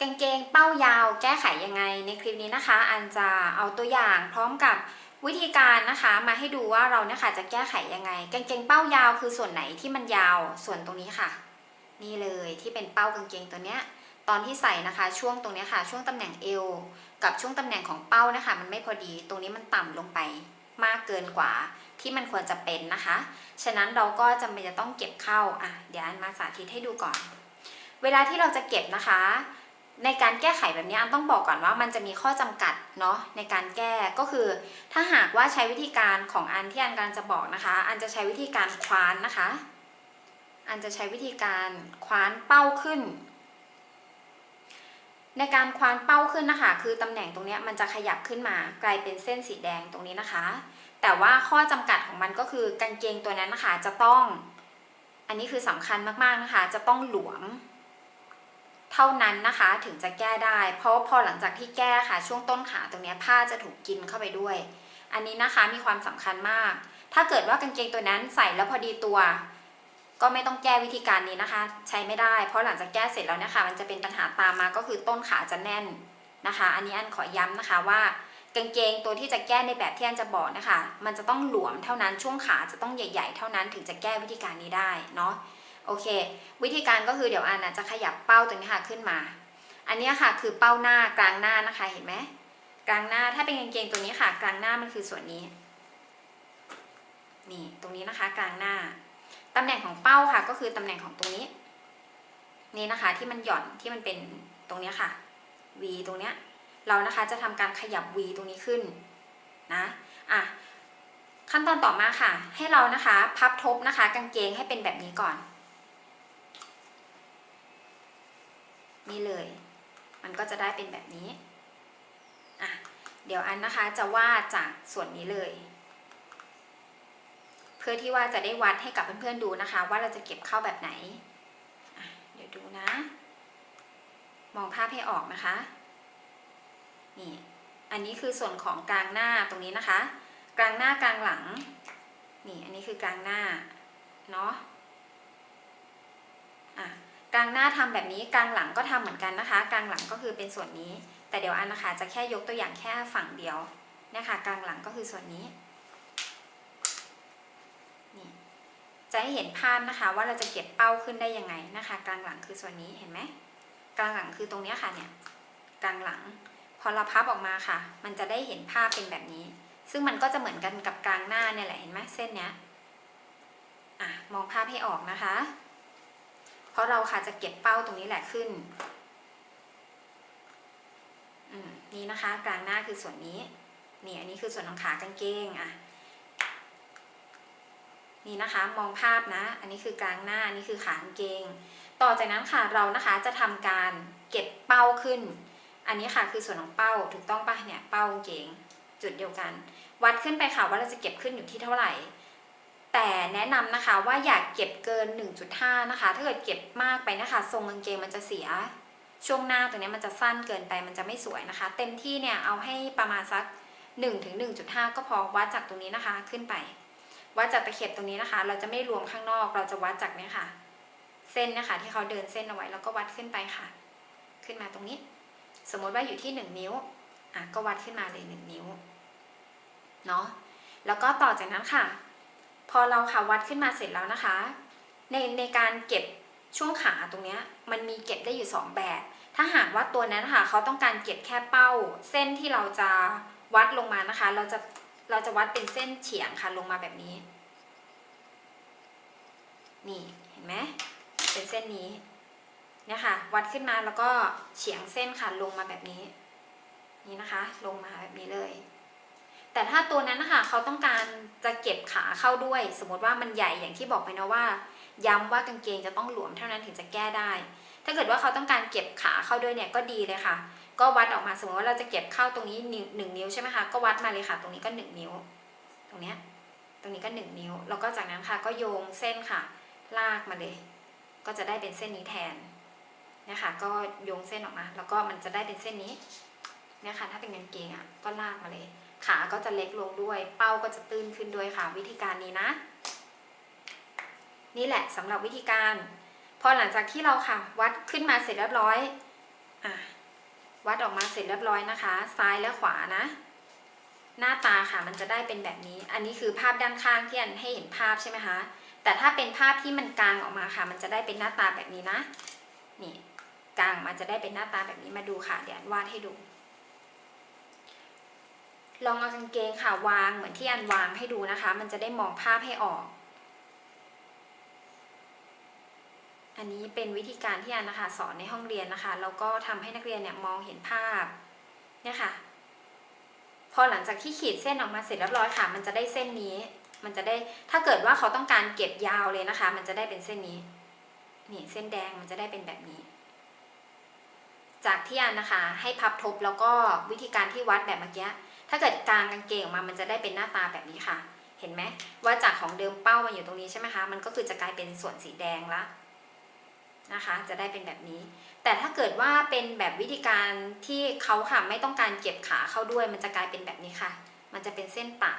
กางเกงเป้ายาวแก้ไขยังไงในคลิปนี้นะคะ อันจะเอาตัวอย่างพร้อมกับวิธีการนะคะมาให้ดูว่าเราเนี่ยค่ะจะแก้ไขยังไง กางเกงเป้ายาวคือส่วนไหนที่มันยาวส่วนตรงนี้ค่ะ นี่เลยที่เป็นเป้ากางเกงตัวเนี้ยตอนที่ใส่นะคะช่วงตรงนี้ค่ะ ช่วงตำแหน่งเอวกับช่วงตำแหน่งของเป้านะคะ มันไม่พอดีตรงนี้มันต่ำลงไปมากเกินกว่าที่มันควรจะเป็นนะคะ ฉะนั้นเราก็จำเป็นจะต้องเก็บเข้าอะเดี๋ยวอันมาสาธิตให้ดูก่อน เวลาที่เราจะเก็บนะคะ ในการแก้ไขแบบนี้อันต้องบอกก่อนว่ามันจะมีข้อจำกัดเนาะในการแก้ก็คือ ถ้าหากว่าใช้วิธีการของอันที่อันกำลังจะบอกนะคะ อันจะใช้วิธีการคว้านนะคะ อันจะใช้วิธีการคว้านเป้าขึ้น ในการคว้านเป้าขึ้นนะคะ คือตำแหน่งตรงนี้มันจะขยับขึ้นมากลายเป็นเส้นสีแดงตรงนี้นะคะ แต่ว่าข้อจำกัดของมันก็คือกางเกงตัวนั้นนะคะจะต้อง อันนี้คือสำคัญมากๆนะคะ จะต้องหลวม ท่านั้นนะคะถึงจะแก้ได้ เพราะพอหลังจากที่แก้ค่ะช่วงต้นขาตรงนี้ผ้าจะถูกกินเข้าไปด้วย อันนี้นะคะมีความสำคัญมาก ถ้าเกิดว่ากางเกงตัวนั้นใส่แล้วพอดีตัว ก็ไม่ต้องแก้วิธีการนี้นะคะ ใช้ไม่ได้ เพราะหลังจากแก้เสร็จแล้วนะคะมันจะเป็นปัญหาตามมาก็คือต้นขาจะแน่นนะคะ อันนี้อันขอย้ำนะคะว่ากางเกงตัวที่จะแก้ในแบบที่อันจะบอกนะคะ มันจะต้องหลวมเท่านั้นช่วงขาจะต้องใหญ่ ๆ เท่านั้นถึงจะแก้วิธีการนี้ได้เนาะ โอเค วิธีการก็คือเดี๋ยวอันนะจะขยับเป้าตัวนี้ค่ะขึ้นมา อันนี้ค่ะคือเป้าหน้ากลางหน้านะคะเห็นไหมกลางหน้าถ้าเป็นกางเกงตัวนี้ค่ะ กลางหน้ามันคือส่วนนี้ นี่ตรงนี้นะคะ กลางหน้าตำแหน่งของเป้าค่ะ ก็คือตำแหน่งของตรงนี้ นี่นะคะที่มันหย่อนที่มันเป็นตรงนี้ค่ะ V ตรงเนี้ยเรานะคะจะทำการขยับ V ตรงนี้ขึ้นนะอะขั้นตอนต่อมาค่ะ ให้เรานะคะ พับทบนะคะ กางเกงให้เป็นแบบนี้ก่อน นี่เลย มันก็จะได้เป็นแบบนี้อะเดี๋ยวอันนะคะจะวาดจากส่วนนี้เลย เพื่อที่ว่าจะได้วัดให้กับเพื่อนๆดูนะคะ ว่าเราจะเก็บเข้าแบบไหนเดี๋ยวดูนะ มองภาพให้ออกนะคะนี่อันนี้คือส่วนของกลางหน้าตรงนี้นะคะ กลางหน้า กลางหลัง นี่ อันนี้คือกลางหน้า เนาะ อะ ก ลางหน้าทำแบบนี้กลางหลังก็ทำเหมือนกันนะคะกลางหลังก็คือเป็นส่วนนี้ แต่เดี๋ยวอันนะคะจะแค่ยกตัวอย่างแค่ฝั่งเดียวนะคะกลางหลังก็คือส่วนนี้นี่จะให้เห็นภาพนะคะว่าเราจะเก็บเป้าขึ้นได้ยังไงนะคะ กลางหลังคือส่วนนี้เห็นไหมกลางหลังคือตรงนี้ค่ะเนี่ยกลางหลัง พอเราพับออกมาค่ะ มันจะได้เห็นภาพเป็นแบบนี้ ซึ่งมันก็จะเหมือนกันกับกลางหน้าเนี่ยแหละเห็นไหมเส้นเนี้ยอะมองภาพให้ออกนะคะ ราะเราค่ะจะเก็บเป้าตรงนี้แหละขึ้นนี่นะคะ กลางหน้าคือส่วนนี้ นี่อันนี้คือส่วนของขากางเกงอะนี่นะคะมองภาพนะ อันนี้คือกลางหน้าอันนี้คือขากางเกง ต่อจากนั้นค่ะเรานะคะจะทำการเก็บเป้าขึ้น อันนี้ค่ะคือส่วนของเป้าถูกต้องปะเนี่ยเป้ากางเกง จุดเดียวกัน วัดขึ้นไปค่ะว่าเราจะเก็บขึ้นอยู่ที่เท่าไหร่ แต่แนะนำนะคะว่าอยากเก็บเกิน 1.5 นะคะ ถ้าเกิดเก็บมากไปนะคะ ทรงกางเกงมันจะเสีย ช่วงหน้าตรงนี้มันจะสั้นเกินไปมันจะไม่สวยนะคะ เต็มที่เนี่ยเอาให้ประมาณสัก1ถึง1.5 ก็พอวัดจากตรงนี้นะคะขึ้นไป วัดจากตะเข็บตรงนี้นะคะ เราจะไม่รวมข้างนอกเราจะวัดจากเนี้ยค่ะ เส้นนะคะที่เขาเดินเส้นเอาไว้แล้วก็วัดขึ้นไปค่ะ ขึ้นมาตรงนี้ สมมติว่าอยู่ที่ 1 นิ้วอะก็วัดขึ้นมาเลย 1 นิ้วเนาะแล้วก็ต่อจากนั้นค่ะ พอเราค่ะวัดขึ้นมาเสร็จแล้วนะคะ ในในการเก็บช่วงขาตรงเนี้ยมันมีเก็บได้อยู่ 2 แบบ ถ้าหากว่าตัวนั้นค่ะเขาต้องการเก็บแค่เป้า เส้นที่เราจะวัดลงมานะคะ เราจะเราจะวัดเป็นเส้นเฉียงค่ะลงมาแบบนี้ นี่เห็นไหมเป็นเส้นนี้เนี่ยค่ะ วัดขึ้นมาแล้วก็เฉียงเส้นค่ะลงมาแบบนี้ นี่นะคะ ลงมาแบบนี้เลย แต่ถ้าตัวนั้นนะคะเขาต้องการจะเก็บขาเข้าด้วย สมมติว่ามันใหญ่อย่างที่บอกไปนะว่า ย้ำว่ากางเกงจะต้องหลวมเท่านั้นถึงจะแก้ได้ ถ้าเกิดว่าเขาต้องการเก็บขาเข้าด้วยเนี่ยก็ดีเลยค่ะ ก็วัดออกมาสมมติว่าเราจะเก็บเข้าตรงนี้หนึ่งนิ้วใช่ไหมคะก็วัดมาเลยค่ะ ตรงนี้ก็หนึ่งนิ้ว ตรงเนี้ยตรงนี้ก็หนึ่งนิ้ว แล้วก็จากนั้นค่ะก็โยงเส้นค่ะ ลากมาเลย ก็จะได้เป็นเส้นนี้แทนเนี่ยค่ะก็โยงเส้นออกมา แล้วก็มันจะได้เป็นเส้นนี้เนี่ยค่ะถ้าเป็นกางเกงอะก็ลากมาเลย ขาก็จะเล็กลงด้วย เป้าก็จะตื้นขึ้นด้วยค่ะ วิธีการนี้นะ นี่แหละสำหรับวิธีการ พอหลังจากที่เราค่ะ วัดขึ้นมาเสร็จเรียบร้อยอะวัดออกมาเสร็จเรียบร้อยนะคะ ซ้ายและขวานะ หน้าตาค่ะมันจะได้เป็นแบบนี้ อันนี้คือภาพด้านข้างที่อันให้เห็นภาพใช่ไหมคะ แต่ถ้าเป็นภาพที่มันกลางออกมาค่ะ มันจะได้เป็นหน้าตาแบบนี้นะ นี่กลางมันจะได้เป็นหน้าตาแบบนี้มาดูค่ะ เดี๋ยวอันวาดให้ดู ลองเอากางเกงค่ะวางเหมือนที่อันวางให้ดูนะคะ มันจะได้มองภาพให้ออก อันนี้เป็นวิธีการที่อันนะคะสอนในห้องเรียนนะคะแล้วก็ทำให้นักเรียนเนี่ยมองเห็นภาพเนี่ยค่ะ พอหลังจากที่ขีดเส้นออกมาเสร็จเรียบร้อยค่ะ มันจะได้เส้นนี้ มันจะได้ถ้าเกิดว่าเขาต้องการเก็บยาวเลยนะคะ มันจะได้เป็นเส้นนี้นี่เส้นแดงมันจะได้เป็นแบบนี้ จากที่อันนะคะ ให้พับทบแล้วก็วิธีการที่วัดแบบเมื่อกี้ ถ้าเกิดกลางกางเกงออกมามันจะได้เป็นหน้าตาแบบนี้ค่ะ เห็นไหมว่าจากของเดิมเป้ามาอยู่ตรงนี้ใช่ไหมคะ มันก็คือจะกลายเป็นส่วนสีแดงละนะคะ จะได้เป็นแบบนี้ แต่ถ้าเกิดว่าเป็นแบบวิธีการที่เขาค่ะไม่ต้องการเก็บขาเข้าด้วย มันจะกลายเป็นแบบนี้ค่ะ มันจะเป็นเส้นปัก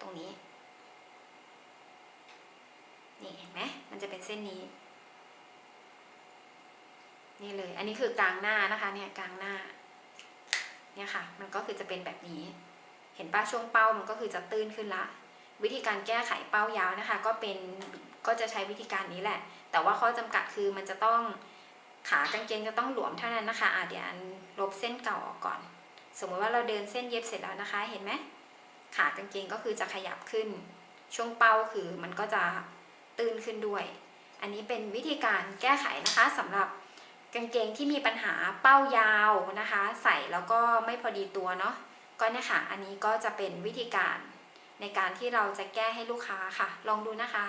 ตรงนี้ นี่เห็นไหมมันจะเป็นเส้นนี้ นี่เลย อันนี้คือกลางหน้านะคะ เนี่ยกลางหน้า เนี่ยค่ะ มันก็คือจะเป็นแบบนี้ เห็นป้าช่วงเป้ามันก็คือจะตื้นขึ้นละ วิธีการแก้ไขเป้ายาวนะคะ ก็เป็นก็จะใช้วิธีการนี้แหละ แต่ว่าข้อจำกัดคือมันจะต้องขากางเกงจะต้องหลวมเท่านั้นนะคะอะเดี๋ยวอันลบเส้นเก่าออกก่อน สมมติว่าเราเดินเส้นเย็บเสร็จแล้วนะคะ เห็นไหมขากางเกงก็คือจะขยับขึ้น ช่วงเป้าคือมันก็จะตื้นขึ้นด้วย อันนี้เป็นวิธีการแก้ไขนะคะสำหรับ กางเกงที่มีปัญหาเป้ายาวนะคะ ใส่แล้วก็ไม่พอดีตัวเนาะก็เนี่ยค่ะอันนี้ก็จะเป็นวิธีการในการที่เราจะแก้ให้ลูกค้าค่ะ ลองดูนะคะ